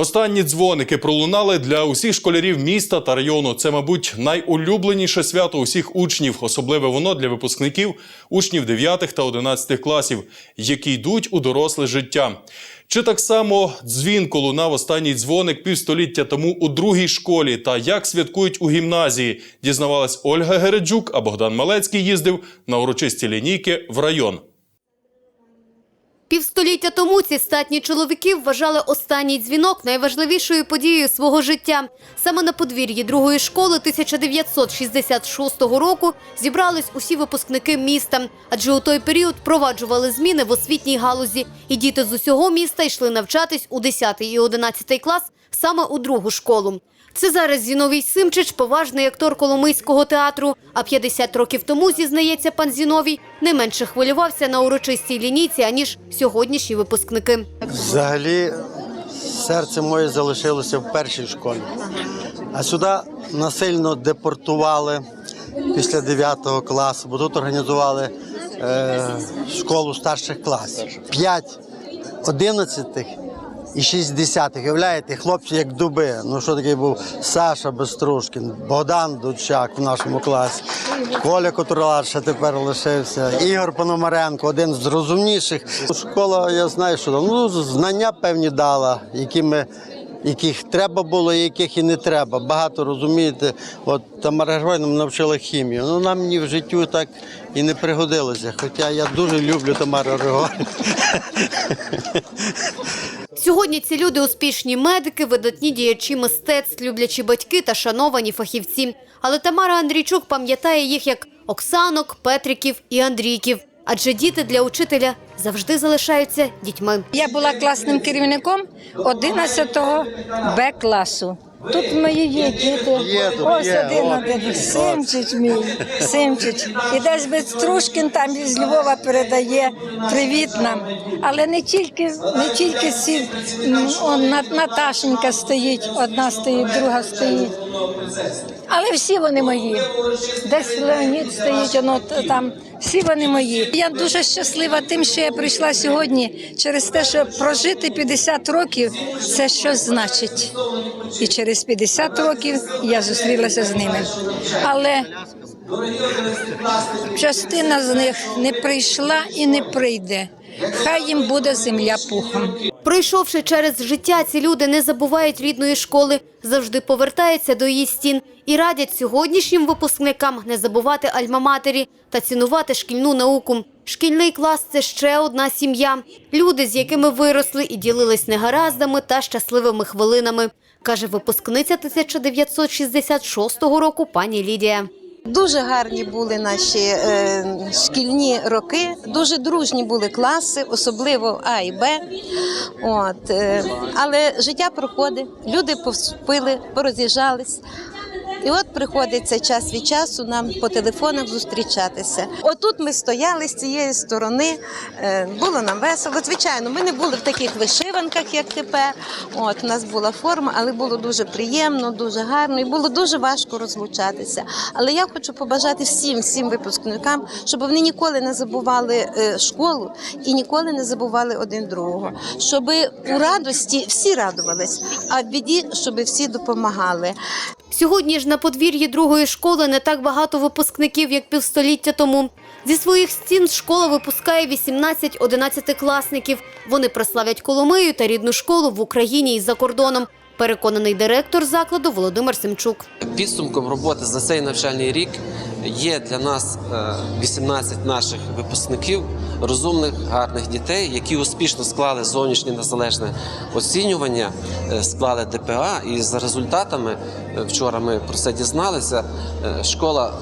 Останні дзвоники пролунали для усіх школярів міста та району. Це, мабуть, найулюбленіше свято усіх учнів, особливе воно для випускників, учнів 9 та 11 класів, які йдуть у доросле життя. Чи так само дзвінко лунав останній дзвоник півстоліття тому у другій школі, та як святкують у гімназії, дізнавалась Ольга Гереджук, а Богдан Малецький їздив на урочисті лінійки в район. Півстоліття тому ці статні чоловіки вважали останній дзвінок найважливішою подією свого життя. Саме на подвір'ї другої школи 1966 року зібрались усі випускники міста, адже у той період впроваджували зміни в освітній галузі, і діти з усього міста йшли навчатись у 10 і 11 клас саме у другу школу. Це зараз Зіновій Симчич, поважний актор Коломийського театру. А 50 років тому, зізнається пан Зіновій, не менше хвилювався на урочистій лінійці, аніж сьогоднішні випускники. Взагалі, серце моє залишилося в першій школі. А сюди насильно депортували після 9 класу, бо тут організували е, школу старших класів. 5 одинадцятих і 6 десятих. Уявляєте, хлопці як дуби. Ну що такий був Саша Беструшкін, Богдан Дучак в нашому класі, Коля Котурлар ще тепер лишився, Ігор Пономаренко, один з розумніших. Школа, я знаю, що ну, знання певні дала, які ми. Яких треба було, яких і не треба. Багато розумієте. От Тамара Григорівна навчила хімію. Ну нам ні в життю так і не пригодилося. Хоча я дуже люблю Тамару Григорівну. Сьогодні ці люди успішні медики, видатні діячі мистецтв, люблячі батьки та шановані фахівці. Але Тамара Андрійчук пам'ятає їх як Оксанок, Петриків і Андрійків. Адже діти для учителя завжди залишаються дітьми. Я була класним керівником 11 Б класу. Тут мої є діти. Є тут, Ось є, один от. один. Симчич мій, Симчич. І десь Беструшкін там із Львова передає привіт нам. Але не тільки, не тільки ці, он, На- Наташенька стоїть, одна стоїть, друга стоїть. Але всі вони мої. Десь Леонід стоїть, воно там. Всі вони мої. Я дуже щаслива тим, що я прийшла сьогодні через те, що прожити 50 років це щось значить. І через 50 років я зустрілася з ними. Але частина з них не прийшла і не прийде. Хай їм буде земля пухом. Пройшовши через життя, ці люди не забувають рідної школи, завжди повертаються до її стін і радять сьогоднішнім випускникам не забувати альма-матері та цінувати шкільну науку. Шкільний клас це ще одна сім'я. Люди, з якими виросли і ділились негараздами та щасливими хвилинами, каже випускниця 1966 року пані Лідія. Дуже гарні були наші е, шкільні роки, дуже дружні були класи, особливо А і Б. От, е, але життя проходить, люди повступили, пороз'їжджались. І от приходиться час від часу нам по телефонах зустрічатися. Отут ми стояли з цієї сторони, е, було нам весело. Звичайно, ми не були в таких вишиванках, як тепер. От у нас була форма, але було дуже приємно, дуже гарно і було дуже важко розлучатися. Але я хочу побажати всім, всім випускникам, щоб вони ніколи не забували е, школу і ніколи не забували один другого. Щоб у радості всі радувались, а в біді, щоб всі допомагали. Сьогодні ж на подвір'ї другої школи не так багато випускників, як півстоліття тому. Зі своїх стін школа випускає 18 одинадцятикласників. Вони прославлять Коломию та рідну школу в Україні і за кордоном. Переконаний директор закладу Володимир Семчук. Підсумком роботи за цей навчальний рік є для нас е, 18 наших випускників, розумних, гарних дітей, які успішно склали зовнішнє незалежне оцінювання, е, склали ДПА. І за результатами е, вчора ми про це дізналися. е, Школа.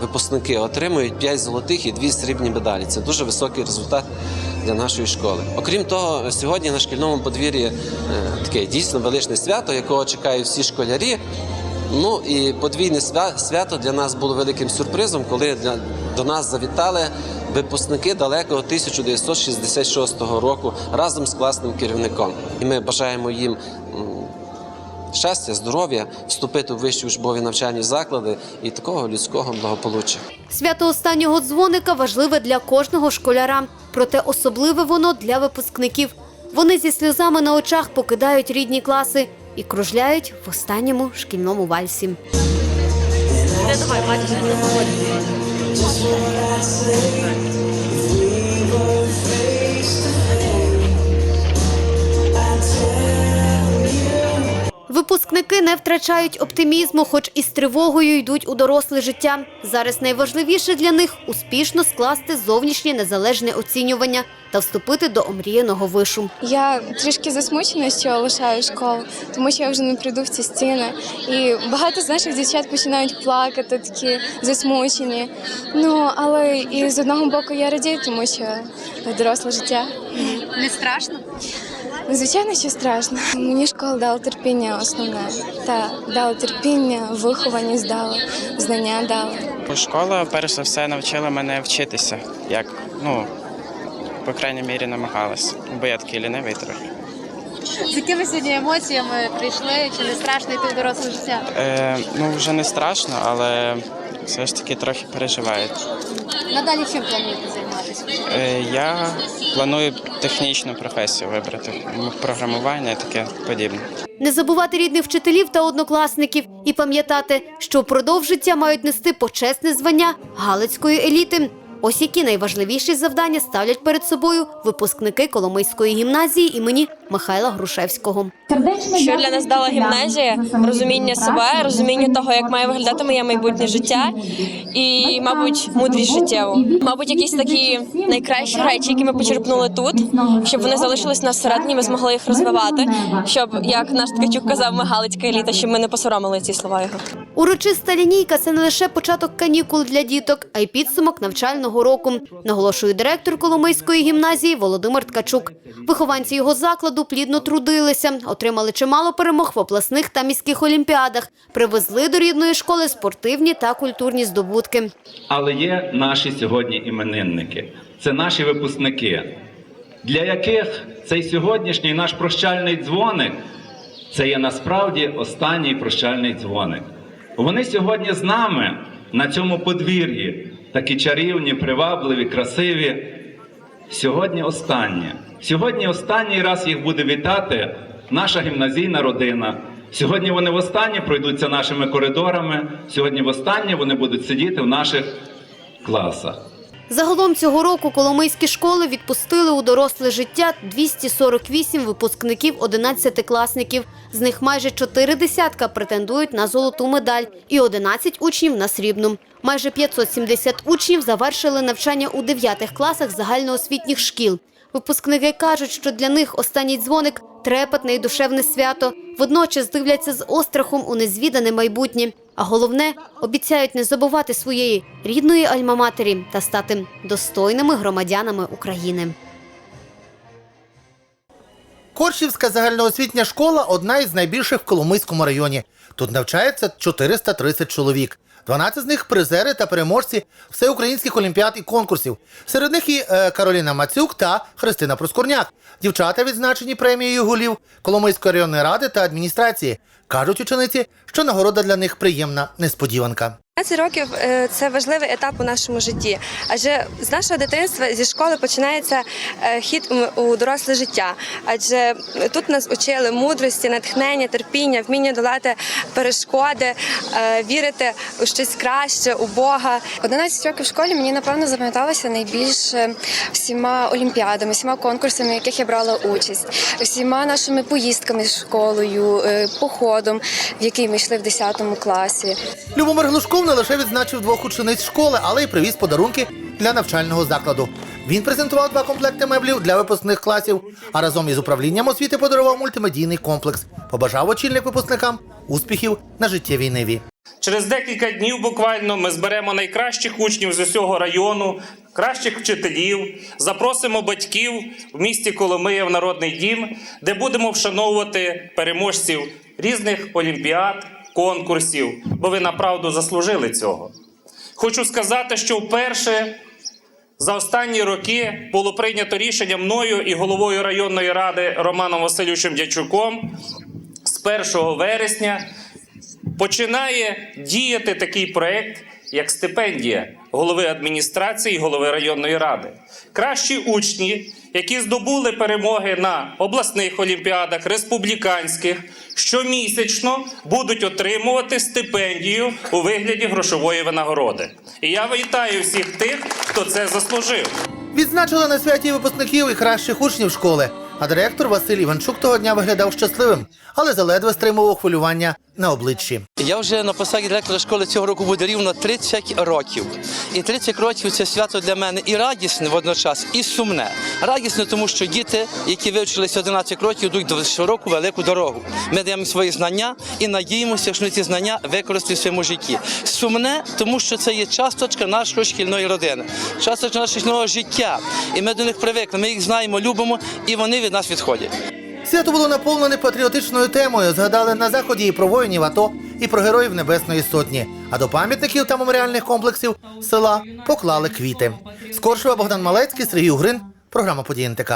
Випускники отримують 5 золотих і 2 срібні медалі. Це дуже високий результат для нашої школи. Окрім того, сьогодні на шкільному подвір'ї е, таке дійсно величне свято, якого чекають всі школярі. Ну і подвійне свя- свято для нас було великим сюрпризом, коли для, до нас завітали випускники далекого 1966 року разом з класним керівником. І ми бажаємо їм щастя, здоров'я, вступити в вищі учбові навчальні заклади і такого людського благополуччя. Свято останнього дзвоника важливе для кожного школяра, проте особливе воно для випускників. Вони зі сльозами на очах покидають рідні класи і кружляють в останньому шкільному вальсі. Випускники не втрачають оптимізму, хоч і з тривогою йдуть у доросле життя. Зараз найважливіше для них успішно скласти зовнішнє незалежне оцінювання та вступити до омріяного вишу. Я трішки засмучена, що лишаю школу, тому що я вже не прийду в ці стіни. І багато з наших дівчат починають плакати, такі засмучені. Ну але і з одного боку я радію, тому що доросле життя. Не страшно? Ну, Звичайно, що страшно. Мені школа дала терпіння основне. Та дала терпіння, вихованість дала, знання дала. Школа, перш за все, навчила мене вчитися, як, ну, по крайній мірі, намагалась, бо я такий лінивий трохи. З якими сьогодні емоціями прийшли? Чи не страшно йти в доросле життя? Е, ну, вже не страшно, але все ж таки трохи переживаю. Надалі чим плануєте я планую технічну професію вибрати, програмування і таке подібне. Не забувати рідних вчителів та однокласників і пам'ятати, що впродовж життя мають нести почесне звання галицької еліти. Ось які найважливіші завдання ставлять перед собою випускники Коломийської гімназії імені Михайла Грушевського. Що для нас дала гімназія? Розуміння себе, розуміння того, як має виглядати моє майбутнє життя, і, мабуть, мудрість життєву. Мабуть, якісь такі найкращі речі, які ми почерпнули тут, щоб вони залишились нас всередині, ми змогли їх розвивати. Щоб, як наш Ткачук казав, ми галицька еліта, щоб ми не посоромили ці слова його. Урочиста лінійка це не лише початок канікул для діток, а й підсумок навчального року, наголошує директор Коломийської гімназії Володимир Ткачук. Вихованці його закладу плідно трудилися, отримали чимало перемог в обласних та міських олімпіадах, привезли до рідної школи спортивні та культурні здобутки. Але є наші сьогодні іменинники, це наші випускники, для яких цей сьогоднішній наш прощальний дзвоник це є насправді останній прощальний дзвоник. Вони сьогодні з нами на цьому подвір'ї, такі чарівні, привабливі, красиві. Сьогодні останнє. Сьогодні останній раз їх буде вітати наша гімназійна родина. Сьогодні вони востаннє пройдуться нашими коридорами. Сьогодні востаннє вони будуть сидіти в наших класах. Загалом цього року коломийські школи відпустили у доросле життя 248 випускників 11-класників. З них майже чотири десятка претендують на золоту медаль і 11 учнів на срібну. Майже 570 учнів завершили навчання у 9 класах загальноосвітніх шкіл. Випускники кажуть, що для них останній дзвоник трепетне і душевне свято. Водночас дивляться з острахом у незвідане майбутнє. А головне, обіцяють не забувати своєї рідної альма-матері та стати достойними громадянами України. Коршівська загальноосвітня школа одна із найбільших в Коломийському районі. Тут навчається 430 чоловік. 12 з них призери та переможці всеукраїнських олімпіад і конкурсів. Серед них і е, Кароліна Мацюк та Христина Проскурняк. Дівчата відзначені премією голів Коломийської районної ради та адміністрації. Кажуть учениці, що нагорода для них приємна несподіванка. 15 років е, це важливий етап у нашому житті, адже з нашого дитинства зі школи починається е, хід у- доросле життя. Адже тут нас учили мудрості, натхнення, терпіння, вміння долати перешкоди, е, вірити у щось краще, у Бога. 11 років в школі мені напевно запам'яталося найбільше всіма олімпіадами, всіма конкурсами, в яких я брала участь, всіма нашими поїздками з школою, походом, в який ми йшли в 10 класі. Любомир Глушков не лише відзначив двох учениць школи, але й привіз подарунки для навчального закладу. Він презентував два комплекти меблів для випускних класів, а разом із управлінням освіти подарував мультимедійний комплекс. Побажав очільник випускникам успіхів на життєвій ниві. Через декілька днів буквально ми зберемо найкращих учнів з усього району, кращих вчителів, запросимо батьків в місті Коломия в Народний дім, де будемо вшановувати переможців різних олімпіад, конкурсів, бо ви направду заслужили цього. Хочу сказати, що вперше за останні роки було прийнято рішення мною і головою районної ради Романом Васильовичем Дячуком з 1 вересня починає діяти такий проект, як стипендія голови адміністрації голови районної ради. Кращі учні, які здобули перемоги на обласних олімпіадах, республіканських, щомісячно будуть отримувати стипендію у вигляді грошової винагороди. І я вітаю всіх тих, хто це заслужив. Відзначили на святі випускників і кращих учнів школи. А директор Василь Іванчук того дня виглядав щасливим, але заледве стримував хвилювання на обличчі. Я вже на посаді директора школи цього року буде рівно 30 років. І 30 років це свято для мене і радісне водночас, і сумне. Радісне, тому що діти, які вивчилися 11 років, йдуть до щороку велику дорогу. Ми даємо свої знання і надіємося, що ці знання використають в своєму житті. Сумне, тому що це є часточка нашої шкільної родини, часточка нашого життя. І ми до них привикли. Ми їх знаємо, любимо, і вони від нас відходять. Свято було наповнене патріотичною темою. Згадали на заході і про воїнів АТО, і про героїв Небесної Сотні. А до пам'ятників та меморіальних комплексів села поклали квіти. Скоршова Богдан Малецький, Сергій Угрин. Програма «Події НТК».